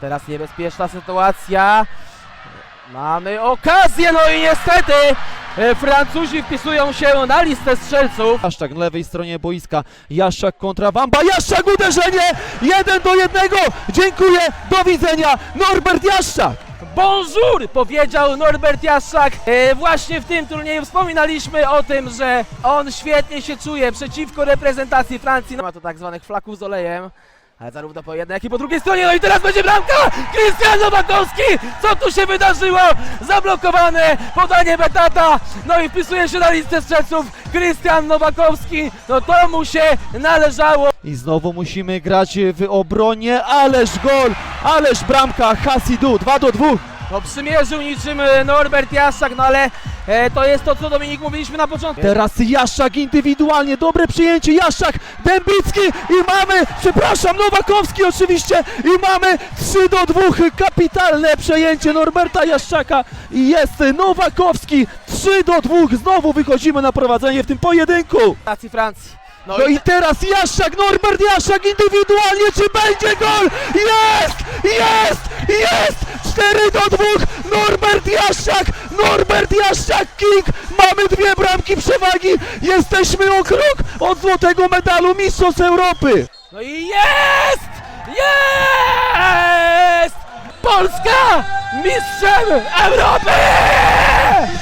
Teraz niebezpieczna sytuacja. Mamy okazję, no i niestety e, Francuzi wpisują się na listę strzelców. Jaszczak na lewej stronie boiska. Jaszczak kontra Wamba. Jaszczak uderzenie! Jeden do jednego! Dziękuję! Do widzenia! Norbert Jaszczak! Bonjour, powiedział Norbert Jaszczak. E, właśnie w tym turnieju wspominaliśmy o tym, że on świetnie się czuje przeciwko reprezentacji Francji. No, ma to tak zwanych flaków z olejem. Ale zarówno po jednej, jak i po drugiej stronie. No i teraz będzie bramka! Krystian Nowakowski! Co tu się wydarzyło? Zablokowane podanie Betata. No i wpisuje się na listę strzelców Krystian Nowakowski. No to mu się należało. I znowu musimy grać w obronie. Ależ gol! Ależ bramka! Hasidu 2 do 2. No przymierzył niczym e, Norbert Jaszczak, no ale e, to jest to, co Dominik mówiliśmy na początku. Teraz Jaszczak indywidualnie, dobre przyjęcie, Jaszczak, Dębicki i mamy, przepraszam, Nowakowski oczywiście i mamy 3 do 2, kapitalne przejęcie Norberta Jaszczaka i jest Nowakowski, 3 do 2, znowu wychodzimy na prowadzenie w tym pojedynku. Francji, Francji. No, No i i teraz Jaszczak, Norbert Jaszczak indywidualnie, czy będzie gol? Jest! Jest! Jest! 4 do 2, Norbert Jaszczak, Norbert Jaszczak, King, mamy dwie bramki przewagi, jesteśmy o krok od złotego medalu Mistrzostw Europy. no i jest! Jest! Polska mistrzem Europy!